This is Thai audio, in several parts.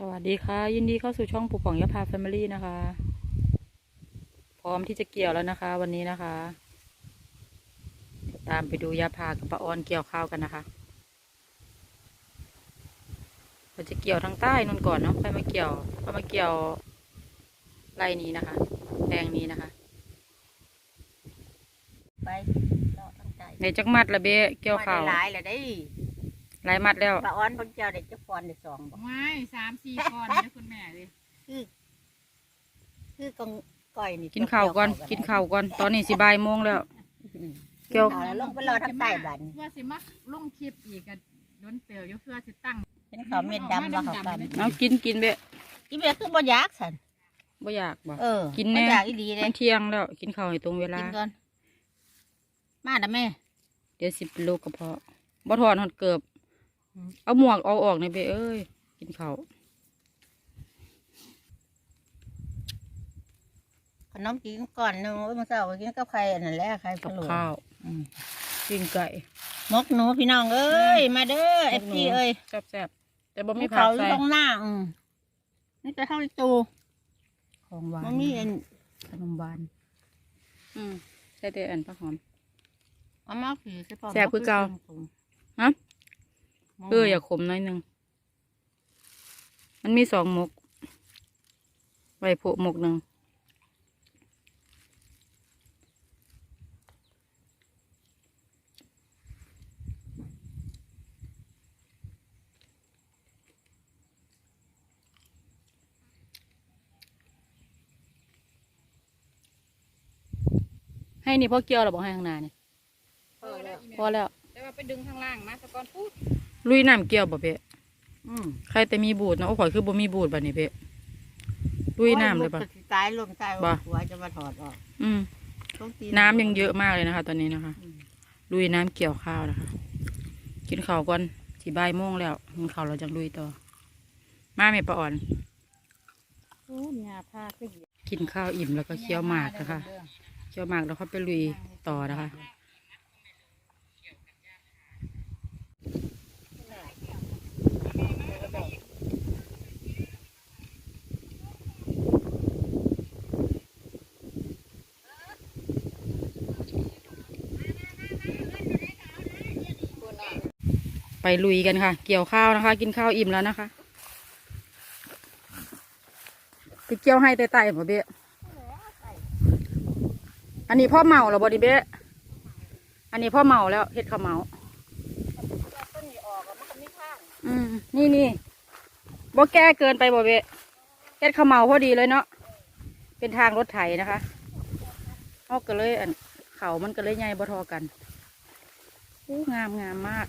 สวัสดีค่ะ ยินดีเข้าสู่ช่องปู่ป่องยาพาแฟมิลี่นะคะ พร้อมที่จะเกี่ยวแล้วนะคะ วันนี้นะคะเดี๋ยวตามไปดูยาพากับป้าออนเกี่ยวข้าวกันนะคะเราจะเกี่ยวทางใต้นู่นก่อนเนาะค่อยมาเกี่ยวค่อยมาเกี่ยวไร่นี้นะคะแปลงนี้นะคะ ไปเลาะตั้งใจในจักมัดละเบะเกี่ยวข้าว ไม่ได้หลายเลยได้ หลายมัดแล้วปลาอ้อนพวกเจ้าเด็กจะฟอนได้สองบ่ไม่สามสี่ก้อนนะคุณแม่เลยคือ คือกองก้อยนี่กินข้าวก่อน กินข้าวก่อน ตอนนี้สิบ่ายโมงแล้ว เกี่เกี่ยยววแล้วลงไปรอทางใต้บัดนว่าสิมาลงคลิปอีกกันโดนเตียวอยู่เพื่อสิตั้งกินข้าวเม็ดดำว่าเขากันเอากินกินเบะกินไปคือบ่อยากสันบ่อยากบ่เออกินแน่บ่อยากอีดีเลมัยนเที่ยงแล้ว กินข้าวให้ตรงเวลา กินก่อน มาดะแม่ เดี๋ยวสิเป็นโรคกระเพาะบ่ถอนหอดเกือบอืม เอาหมวกเอาออกในอยเบเอ้ย กินข้าวขนมกินก่อนหนึงโอ้ยมื้อเช้าก็กินกับไข่อันนั้นแหละไข่พะกับโล้ข้าวอืมปิ้งไก่มกหนูพี่น้องเอ้ยมาเด้อเอฟซีเอ้ยแซ่บๆแต่บ่มีผัเขากอยู่ใส่ตรงหน้าอืมนี่จะเท่าในตู้ของหวานมันมีอันขนมหวานอืมใส่แต่อันผักหอม เอามาผีใส่ปอมแซ่บคือเก่า ฮะ เอออย่าขมหน้อยหนึงมันมีสองหมกไว้โผหมกหนึ่งให้นี่พ่อเกี่ยวหรือบอกให้ข้างหน้านี่พอแล้วพอแล้ว แต่ว่าไปดึงข้างล่างมาสะก้อนพูด ลุยน้ำเกี่ยวบ่เปะอืมใครแต่มีบูดเนาะโอ้ข่อยคือบ่มีบูดบัดนี้เปะลุยน้ำเลยปะ โอ้มันตายลมตายบ่ หัวจะมาถอดออกอืม ต้องตีน้ำยังเยอะมากเลยนะคะ ตอนนี้นะคะ อืมลุยน้ำเกี่ยวข้าวนะคะ กินข้าวก่อนสี่บ่ายโมงแล้วกินข้าวเราจะลุยต่อ มาเมปะอ่อน โอ้ยาผ้าก็เหยียบกินข้าวอิ่มแล้วก็เคี้ยวหมากนะคะ เคี้ยวหมากแล้วเขาไปลุยต่อนะคะ ไปลุยกันค่ะ เกี่ยวข้าวนะคะ กินข้าวอิ่มแล้วนะคะไปเกี่ยวให้ไต่ๆบ่เบ๊ะอันนี้พ่อเมาแล้วบ่ดิเบ๊อันนี้พ่อเมาแล้วเฮ็ดข้าวเมาต้นนี้ออกอะมันก็ไม่ข้างอืมนี่นี่บ่แก้เกินไปบ่เบ๊ะเฮ็ดข้าวเมาพอดีเลยเนาะเป็นทางรถไถนะคะเอาก็เลยอันเขามันก็เลยใหญ่บ่ทอกันอู้งามงามมาก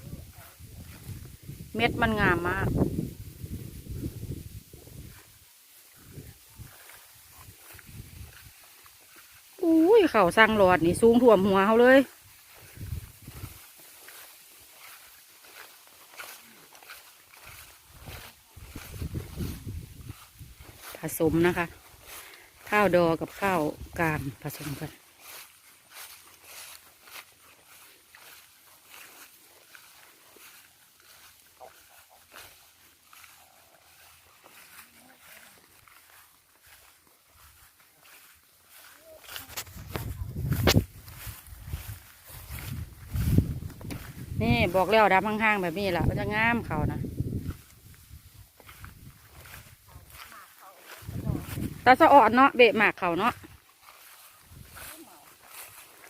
เม็ดมันงามมากอุ้ยเขาสร้างหลอดนี่สูงถ่วมหัวเขาเลย ผสมนะคะ ข้าวดอกับข้าวกลางผสมกัน บอกแล้วดำห่างๆแบบนี้แหละมันจะงามเขานะตาสะอ่อนเนาะเบะหมากเขาเนาะ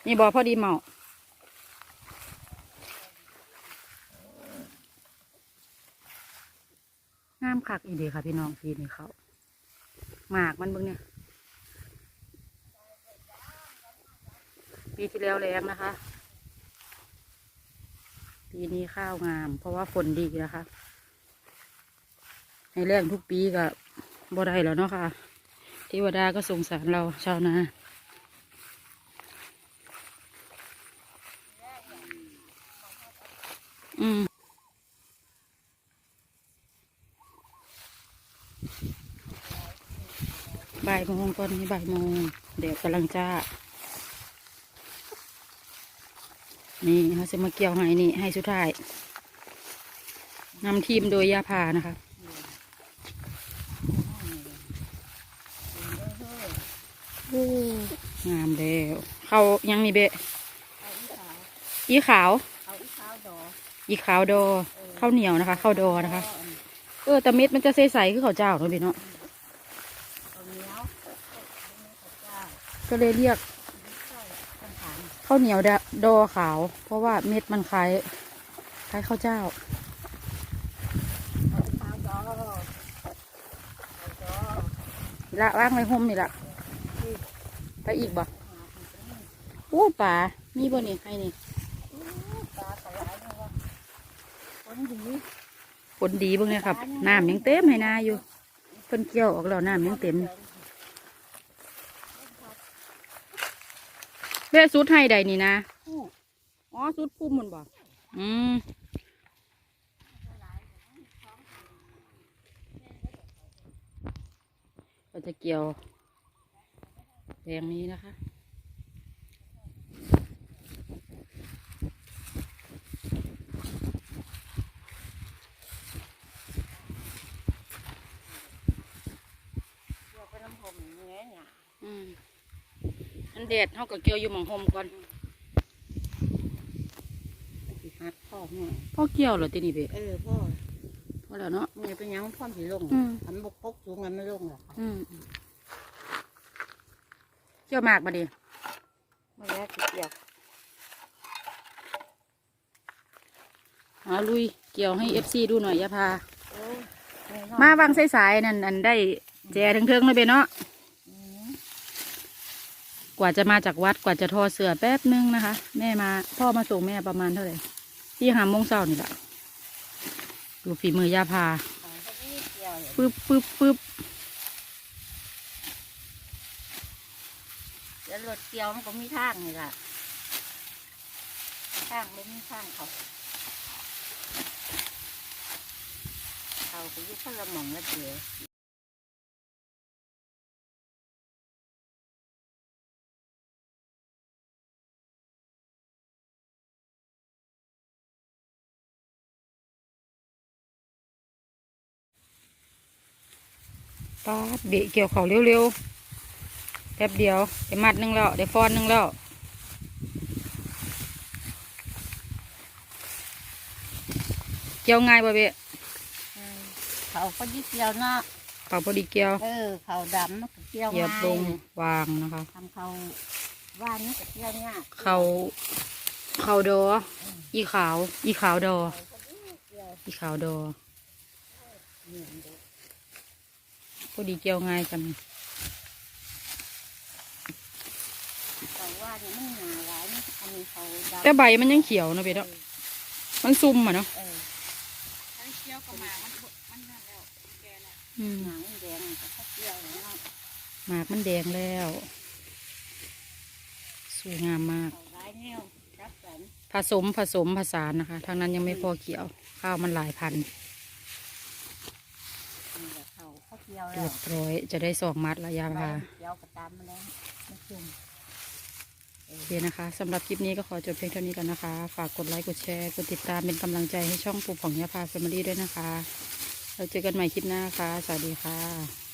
นี่บอกพอดีเหมาะงามคักอีเดีค่ะพี่น้องพี่นี่เขาหมากมันบิ่งเนี่ย ปีที่แล้วแรงนะคะ ปีนี้ข้าวงาม เพราะว่าฝนดีนะคะให้แรงทุกปีก็บ่ได้แล้วเนาะค่ะเทวดาก็สงสารเราชาวนาอืมบ่ายโมงตอนนี้บ่ายโมงแดดกำลังจ้า นี่เขาจะมาเกี่ยวให้นี่ให้สุดท้ายนำทีมโดยยาพานะคะงามแล้วเขายังมีเบะอีขาวอีขาวดอข้าวเหนียวนะคะข้าวดอนะคะ เออแต่เม็ดมันจะใสๆคือข้าวเจ้าเนาะพี่เนาะก็เลยเรียก ข้าวเหนียวดะดอขาว เพราะว่าเม็ดมันคล้ายคล้ายข้าวเจ้าเอาละว่างไว้ห่มนี่ละไปอีกบ่โอ้ป่ามีบ่นี่ให้นี่ปลาสลายนี่ว่าคนดีผลดีบ้างเนี่ยครับ น้ำยังเต็มให้นาอยู่เพิ่นเกี่ยวออกแล้วน้ำยังเต็ม เบ้สุดให้ใดนี่นะผู้อ๋อสุดพุ่มมันบ่อืมก็จะเกี่ยวแปลงนี้นะคะ เกี่ยวไปน้ำผมอย่างเงี้ยเนี่ย อืม อันเด็ดเขาก็เกี่ยวอยู่หมองหมก่อนสิหักพ่อแม่พ่อเกี่ยวเหรอตีนี่เบะเออพ่อพอแล้วเนาะ มึงจะเป็นหยังพ่อสิลงอืม อันบกปกสูงอันไม่ลงหรอกอืมเกี่ยวหมากมาดิเมื่อแรกสิเกี่ยวเอาลุยเกี่ยวให้เอฟซีดูหน่อยอยาพา โอ้ยแน่นอนมาวางสายๆนั่นอันได้แจเทิงๆเลยเบะเนาะอืมก ว่าจะมาจากวัดกว่าจะทอเสือแป๊บนึงนะคะ แม่มาพ่อมาส่งแม่ประมาณเท่าไหร่ที่หามงเช้านี่แหละดูฝีมือยาพาของเขาไม่ได้เกี่ยวเลยปึ๊บปึ๊บปึ๊บแล้วรถเกี่ยวมันก็มีทางนี่ล่ะทางไม่มีทางเขาเขาไปยุคพละหม่อมละเจีย ป๊าดเบะเกี่ยวเขาเร็วๆแป๊บเดียวได้มัดหนึงแล้วได้ฟอนหนึงแล้วเกี่ยวง่ายป่ะเบะอืมเขาก็ยิ่เกี่ยวเนาะเขาพอดีเกี่ยว เออเขาดำมันก็เกี่ยวเหยียบง่ายลงวางนะคะทำเขาว่านนี่ก็เกี่ยวเนี่ยากเขาเขาดอ อีขาว อีขาวดอเขาก็ยิ่เกี่ยวอีขาวดอเหมือนเดิม พอดีเกี่ยวง่ายจังเขาว่าเนี่ยมันหนาหลายนี่อันนี้เขาดำแต่ใบมันยังเขียวนะเบะเนาะมันซุ่มอะเนาะเออถ้าเคี้ยวกับหมามันบ่มันนั่นแล้วแกแล้วอืมหนังแดงก็เขาเกี่ยวเนาะหมากมันแดงแล้วสวยงามมากเขาร้ายแนวรับกันผสมผสมผสานนะคะทางนั้นยังไม่พอเกี่ยว ข้าวมันหลายพันนี่แหละเขา เขาเกี่ยวแล้เรีวยบร้อยจะได้สองมัดละยาใบพาเกี่ยวก็ตามมาแล้วไม่จุ่มโอเคนะคะสำหรับคลิปนี้ก็ขอจบเพียงเท่านี้กันนะคะ ฝากกดไลค์กดแชร์กดติดตามเป็นกำลังใจให้ช่องปูผ่องยาพาแฟมิลี่ด้วยนะคะ เราเจอกันใหม่คลิปหน้าค่ะ สวัสดีค่ะ